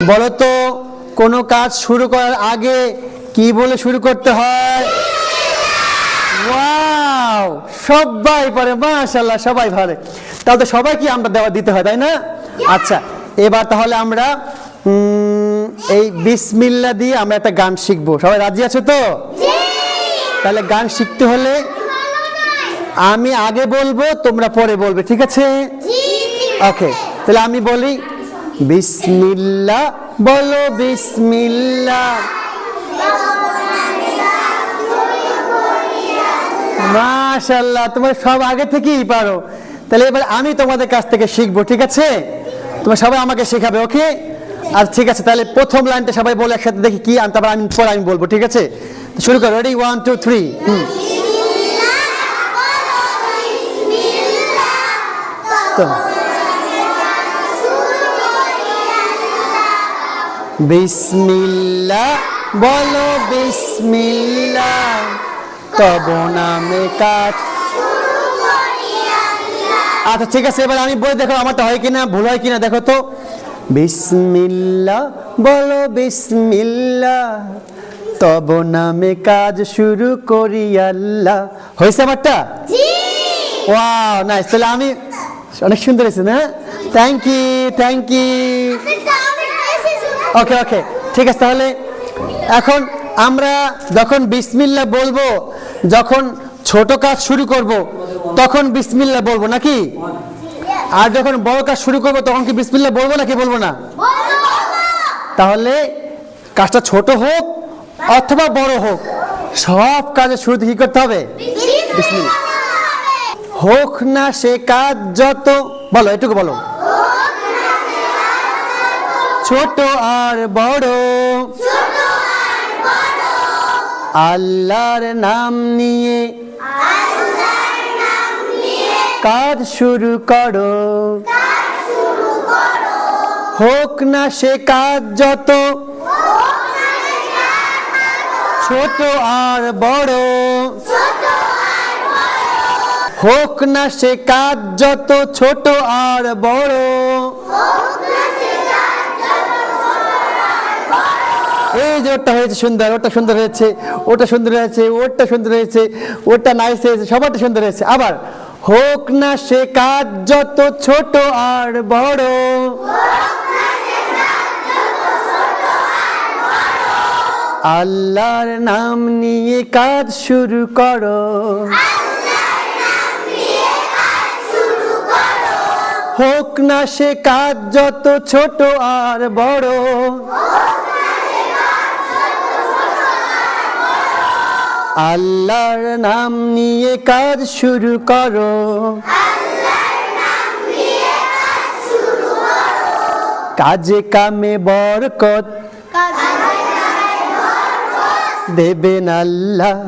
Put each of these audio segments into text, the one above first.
বলো তো কোনো কাজ শুরু করার আগে কি বলে শুরু করতে হয়? ওয়াও সবাই পারে মাশাল্লাহ সবাই পারে তাহলে তো সবাইকে আমরা দেওয়া দিতে হয় তাই না? আচ্ছা এবার তাহলে আমরা এই বিসমিল্লা দিয়ে আমরা একটা গান শিখব। সবাই রাজি আছো তো? তাহলে গান শিখতে হলে আমি আগে বলব তোমরা পরে বলবে ঠিক আছে? ওকে তাহলে আমি বলি বিসমিল্লা বলো বিসমিল্লা। মাশাল্লাহ তোমার সব আগে থেকেই পারো। তাহলে এবার আমি তোমাদের কাছ থেকে শিখব ঠিক আছে? তোমরা সবাই আমাকে শেখাবে ওকে? আর ঠিক আছে তাহলে প্রথম লাইনটা সবাই বলে একসাথে দেখি কি আর তারপর আমি পরে আমি বলব ঠিক আছে? শুরু করো ready one two three hmm. তো বিসমিল্লা বলো বিসমিল্লা। তব নামে কাজ। আচ্ছা ঠিক আছে এবার আমি বই দেখো আমারটা হয় কিনা ভুল হয় কিনা দেখো তো। বিসমিল্লা বলো বিসমিল্লা। তব নামে কাজ শুরু করি আল্লাহ। হয়েছে আমারটা? Wow nice. তাহলে আমি অনেক সুন্দর হয়েছে না? Thank you thank you okay okay ঠিক আছে তাহলে এখন আমরা যখন বিসমিল্লা বলব যখন ছোট কাজ শুরু করব তখন বিসমিল্লা বলব নাকি? আর যখন বড় কাজ শুরু করব তখন কি বিসমিল্লা বলব নাকি বলব না? তাহলে কাজটা ছোট হোক অথবা বড় হোক সব কাজে শুরুতে কি করতে হবে? হোক না সে কাজ যত বলো এটুকু বলো। ছোট আর বড়। আল্লাহর নাম নিয়ে কাজ শুরু করো। হোক না সে কাজ যত, ছোট আর বড়। হোক না সে কাজ যত, ছোট আর বড়। এই যে ওটা হয়েছে সুন্দর ওটা সুন্দর হয়েছে ওটা সুন্দর হয়েছে ওটা সুন্দর হয়েছে ওটা নাইস হয়েছে, সবারটা সুন্দর হয়েছে। আবার, হোক না সে কাজ যত ছোট আর বড়। আল্লাহর নাম নিয়ে কাজ শুরু করো। হোক না সে কাজ যত ছোট আর বড়। আল্লাহর নাম নিয়ে কাজ শুরু করো। কাজে কামে বরকত। দেবেন আল্লাহ।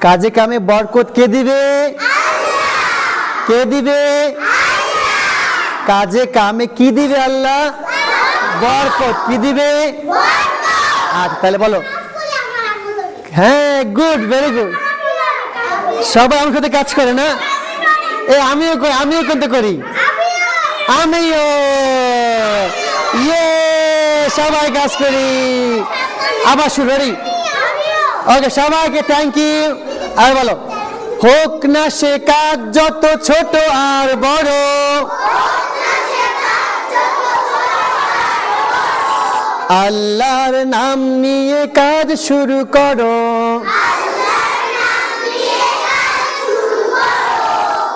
কাজে কামে বরকত কে দিবে? কে দিবে? কাজে কামে কি দিবে আল্লাহ? বরকত। কি দিবে? আচ্ছা তাহলে বলো। হ্যাঁ গুড ভেরি গুড সবাই আমার সাথে কাজ করে না? এ, আমিও করি, আমিও কিন্তু করি। আমিও। ইয়ে সবাই কাজ করি। আবার শুরু করি ওকে সবাইকে থ্যাংক ইউ আর বলো, হোক না সে কাজ, যত ছোট আর বড়। আল্লাহর নাম নিয়ে কাজ শুরু করো।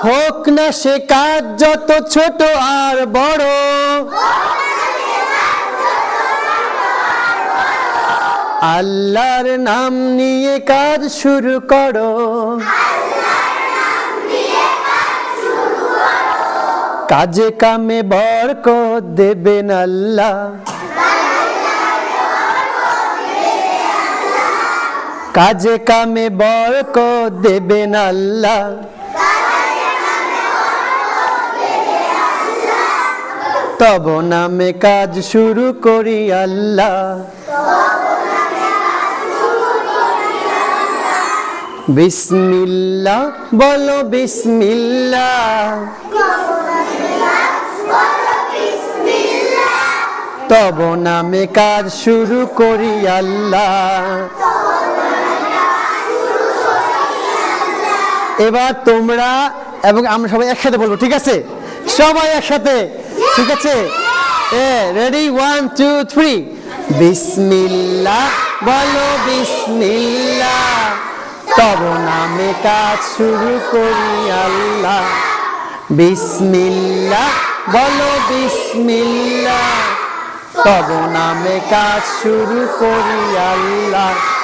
হোক না সে কাজ যত ছোট আর বড়। আল্লাহর নাম নিয়ে কাজ শুরু করো। কাজে কামে বরকত দেবেন আল্লাহ। কাজে কামে বরকত দেবেন আল্লাহ। তব নামে কাজ শুরু করি আল্লাহ। বিসমিল্লাহ, বলো বিসমিল্লাহ। তব নামে কাজ শুরু করি আল্লাহ। এবার তোমরা এবং আমরা সবাই একসাথে বলব, ঠিক আছে? সবাই একসাথে, ঠিক আছে? এ রেডি ওয়ান টু থ্রি বিসমিল্লাহ, বলো বিসমিল্লাহ। তব নামে কাজ শুরু করি আল্লাহ। বিসমিল্লাহ, বলো বিসমিল্লাহ। তব নামে কাজ শুরু করি আল্লাহ।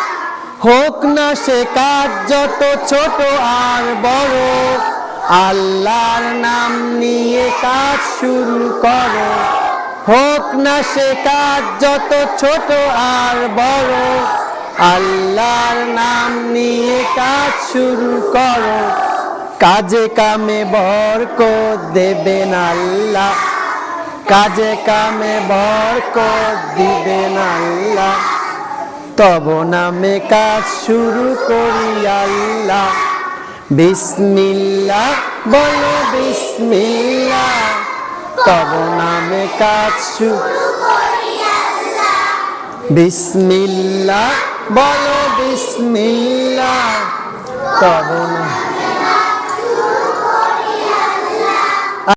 হোক না সে কাজ, যত ছোট আর বড়, আল্লাহর নাম নিয়ে কাজ শুরু করো। হোক না সে কাজ, যত ছোট আর বড়, আল্লাহর নাম নিয়ে কাজ শুরু করো। কাজে কামে বরকত দেবেন আল্লাহ। কাজে কামে বরকত দিবেন আল্লাহ। তব নামে কাজ শুরু করি আল্লাহ। বিসমিল্লাহ, বলো বিসমিল্লাহ। তব নামে কাজ শুরু বিসমিল্লাহ, বলো বিসমিল্লাহ। তব না